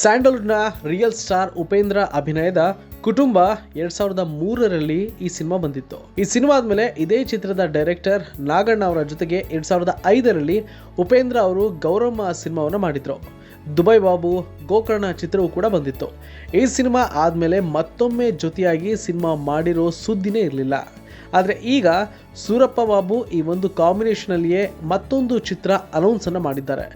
ಸ್ಯಾಂಡಲ್ವುಡ್ನ real star Upendra ಅಭಿನಯದ ಕುಟುಂಬ ಎರಡ್ ಸಾವಿರದ ಮೂರರಲ್ಲಿ ಈ ಸಿನಿಮಾ ಬಂದಿತ್ತು. ಈ ಸಿನಿಮಾ ಆದಮೇಲೆ ಇದೇ ಚಿತ್ರದ ಡೈರೆಕ್ಟರ್ ನಾಗಣ್ಣ ಅವರ ಜೊತೆಗೆ ಎರಡ್ ಸಾವಿರದ ಐದರಲ್ಲಿ ಉಪೇಂದ್ರ ಅವರು ಗೌರಮ್ಮ ಸಿನಿಮಾವನ್ನು ಮಾಡಿದ್ರು. ದುಬೈ ಬಾಬು, ಗೋಕರ್ಣ ಚಿತ್ರವೂ ಕೂಡ ಬಂದಿತ್ತು. ಈ ಸಿನಿಮಾ ಆದಮೇಲೆ ಮತ್ತೊಮ್ಮೆ ಜೊತೆಯಾಗಿ ಸಿನಿಮಾ ಮಾಡಿರೋ ಸುದ್ದಿನೇ ಇರಲಿಲ್ಲ. ಆದರೆ ಈಗ ಸೂರಪ್ಪ ಬಾಬು ಈ ಒಂದು ಕಾಂಬಿನೇಷನಲ್ಲಿಯೇ ಮತ್ತೊಂದು ಚಿತ್ರ ಅನೌನ್ಸ್ ಅನ್ನು ಮಾಡಿದ್ದಾರೆ.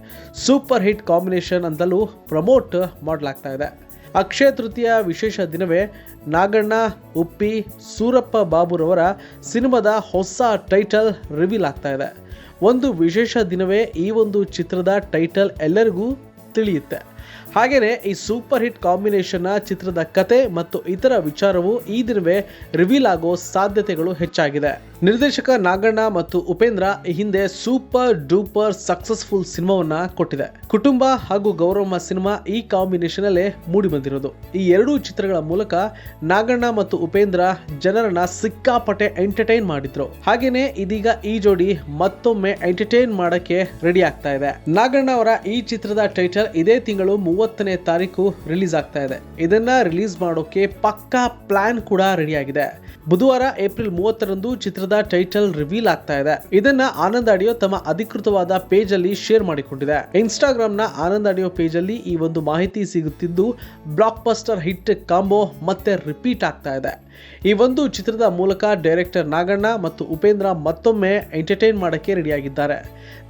ಸೂಪರ್ ಹಿಟ್ ಕಾಂಬಿನೇಷನ್ ಅಂತಲೂ ಪ್ರಮೋಟ್ ಮಾಡಲಾಗ್ತಾ ಇದೆ. ಅಕ್ಷಯ ತೃತೀಯ ವಿಶೇಷ ದಿನವೇ ನಾಗಣ್ಣ, ಉಪ್ಪಿ, ಸೂರಪ್ಪ ಬಾಬುರವರ ಸಿನಿಮಾದ ಹೊಸ ಟೈಟಲ್ ರಿವೀಲ್ ಆಗ್ತಾ ಇದೆ. ಒಂದು ವಿಶೇಷ ದಿನವೇ ಈ ಒಂದು ಚಿತ್ರದ ಟೈಟಲ್ ಎಲ್ಲರಿಗೂ ತಿಳಿಯುತ್ತೆ. ಹಾಗೆಯೇ ಈ ಸೂಪರ್ ಹಿಟ್ ಕಾಂಬಿನೇಷನ್ನ ಚಿತ್ರದ ಕತೆ ಮತ್ತು ಇತರ ವಿಚಾರವು ಈ ದಿನವೇ ರಿವೀಲ್ ಆಗೋ ಸಾಧ್ಯತೆಗಳು ಹೆಚ್ಚಾಗಿದೆ. ನಿರ್ದೇಶಕ ನಾಗಣ್ಣ ಮತ್ತು ಉಪೇಂದ್ರ ಈ ಹಿಂದೆ ಸೂಪರ್ ಡೂಪರ್ ಸಕ್ಸಸ್ಫುಲ್ ಸಿನಿಮಾವನ್ನ ಕೊಟ್ಟಿದೆ. ಕುಟುಂಬ ಹಾಗೂ ಗೌರವಮ್ಮ ಸಿನಿಮಾ ಈ ಕಾಂಬಿನೇಷನ್ ಅಲ್ಲೇ ಮೂಡಿ ಬಂದಿರೋದು ಈ ಎರಡೂ ಚಿತ್ರಗಳ ಮೂಲಕ ನಾಗಣ್ಣ ಮತ್ತು ಉಪೇಂದ್ರ ಜನರನ್ನ ಸಿಕ್ಕಾಪಟ್ಟೆ ಎಂಟರ್ಟೈನ್ ಮಾಡಿದ್ರು. ಹಾಗೇನೆ ಇದೀಗ ಈ ಜೋಡಿ ಮತ್ತೊಮ್ಮೆ ಎಂಟರ್ಟೈನ್ ಮಾಡಕ್ಕೆ ರೆಡಿ ಆಗ್ತಾ ಇದೆ. ನಾಗಣ್ಣ ಅವರ ಈ ಚಿತ್ರದ ಟೈಟಲ್ ಇದೇ ತಿಂಗಳು ಮೂವತ್ತನೇ ತಾರೀಕು ರಿಲೀಸ್ ಆಗ್ತಾ ಇದೆ. ಇದನ್ನ ರಿಲೀಸ್ ಮಾಡೋಕೆ ಪಕ್ಕಾ ಪ್ಲಾನ್ ಕೂಡ ರೆಡಿ ಆಗಿದೆ. ಬುಧವಾರ ಏಪ್ರಿಲ್ ಮೂವತ್ತರಂದು ಚಿತ್ರದ ಟೈಟಲ್ ರಿವೀಲ್ ಆಗ್ತಾ ಇದೆ. ಇದನ್ನ ಆನಂದ್ ಆಡಿಯೋ ತಮ್ಮ ಅಧಿಕೃತವಾದ ಪೇಜ್ ಅಲ್ಲಿ ಶೇರ್ ಮಾಡಿಕೊಂಡಿದೆ. ಇನ್ಸ್ಟಾಗ್ರಾಮ್ನ ಆನಂದ್ ಆಡಿಯೋ ಪೇಜ್ ಅಲ್ಲಿ ಈ ಒಂದು ಮಾಹಿತಿ ಸಿಗುತ್ತಿದ್ದು ಬ್ಲಾಕ್ ಬಸ್ಟರ್ ಹಿಟ್ ಕಾಂಬೋ ಮತ್ತೆ ರಿಪೀಟ್ ಆಗ್ತಾ ಇದೆ. ಈ ಒಂದು ಚಿತ್ರದ ಮೂಲಕ ಡೈರೆಕ್ಟರ್ ನಾಗಣ್ಣ ಮತ್ತು ಉಪೇಂದ್ರ ಮತ್ತೊಮ್ಮೆ ಎಂಟರ್ಟೈನ್ ಮಾಡಕ್ಕೆ ರೆಡಿಯಾಗಿದ್ದಾರೆ.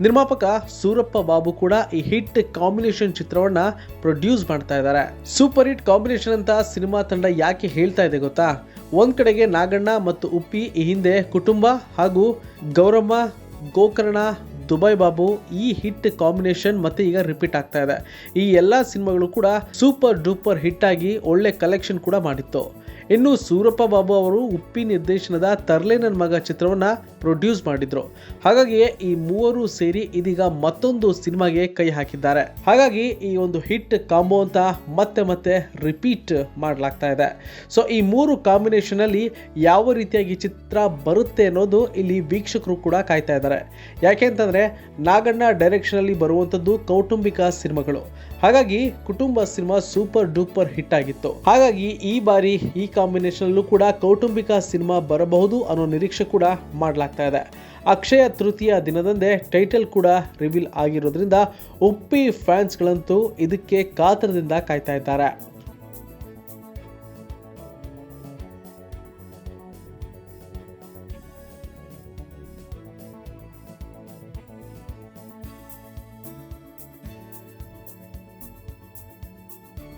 ನಿರ್ಮಾಪಕ ಸೂರಪ್ಪ ಬಾಬು ಕೂಡ ಈ ಹಿಟ್ ಕಾಂಬಿನೇಷನ್ ಚಿತ್ರವನ್ನ ಪ್ರೊಡ್ಯೂಸ್ ಮಾಡ್ತಾ ಇದ್ದಾರೆ. ಸೂಪರ್ ಹಿಟ್ ಕಾಂಬಿನೇಷನ್ ಅಂತ ಸಿನಿಮಾ ತಂಡ ಯಾಕೆ ಹೇಳ್ತಾ ಇದೆ ಗೊತ್ತಾ? ಒಂದ್ ಕಡೆಗೆ ನಾಗಣ್ಣ ಮತ್ತು ಉಪ್ಪಿ ಈ ಹಿಂದೆ ಕುಟುಂಬ ಹಾಗೂ ಗೌರಮ್ಮ, ಗೋಕರ್ಣ, ದುಬೈ ಬಾಬು ಈ ಹಿಟ್ ಕಾಂಬಿನೇಷನ್ ಮತ್ತೆ ಈಗ ರಿಪೀಟ್ ಆಗ್ತಾ ಇದೆ. ಈ ಎಲ್ಲ ಸಿನಿಮಾಗಳು ಕೂಡ ಸೂಪರ್ ಡೂಪರ್ ಹಿಟ್ ಆಗಿ ಒಳ್ಳೆ ಕಲೆಕ್ಷನ್ ಕೂಡ ಮಾಡಿತ್ತು. ಇನ್ನು ಸೂರಪ್ಪ ಬಾಬು ಅವರು ಉಪ್ಪಿ ನಿರ್ದೇಶನದ ತರ್ಲೆ ನನ್ನ ಮಗ ಚಿತ್ರವನ್ನ ಪ್ರೊಡ್ಯೂಸ್ ಮಾಡಿದ್ರು. ಹಾಗಾಗಿ ಈ ಮೂವರು ಸೇರಿ ಇದೀಗ ಮತ್ತೊಂದು ಸಿನಿಮಾಗೆ ಕೈ ಹಾಕಿದ್ದಾರೆ. ಹಾಗಾಗಿ ಈ ಒಂದು ಹಿಟ್ ಕಾಂಬೋ ಅಂತ ಮತ್ತೆ ಮತ್ತೆ ರಿಪೀಟ್ ಮಾಡಲಾಗ್ತಾ ಇದೆ. ಸೊ ಈ ಮೂರು ಕಾಂಬಿನೇಷನ್ ಅಲ್ಲಿ ಯಾವ ರೀತಿಯಾಗಿ ಚಿತ್ರ ಬರುತ್ತೆ ಅನ್ನೋದು ಇಲ್ಲಿ ವೀಕ್ಷಕರು ಕೂಡ ಕಾಯ್ತಾ ಇದ್ದಾರೆ. ಯಾಕೆ ಅಂತಂದ್ರೆ ನಾಗಣ್ಣ ಡೈರೆಕ್ಷನ್ ಅಲ್ಲಿ ಬರುವಂತದ್ದು ಕೌಟುಂಬಿಕ ಸಿನಿಮಾಗಳು. ಹಾಗಾಗಿ ಕುಟುಂಬ ಸಿನಿಮಾ ಸೂಪರ್ ಡೂಪರ್ ಹಿಟ್ ಆಗಿತ್ತು. ಹಾಗಾಗಿ ಈ ಬಾರಿ ಈ ಕಾಂಬಿನೇಷನ್ ಕೂಡ ಕೌಟುಂಬಿಕ ಸಿನಿಮಾ ಬರಬಹುದು ಅನ್ನೋ ನಿರೀಕ್ಷೆ ಕೂಡ ಮಾಡಲಾಗ್ತಾ ಇದೆ. ಅಕ್ಷಯ ತೃತೀಯ ದಿನದಂದೇ ಟೈಟಲ್ ಕೂಡ ರಿವೀಲ್ ಆಗಿರೋದ್ರಿಂದ ಉಪ್ಪಿ ಫ್ಯಾನ್ಸ್ಗಳಂತೂ ಇದಕ್ಕೆ ಕಾತರದಿಂದ ಕಾಯ್ತಾ ಇದ್ದಾರೆ.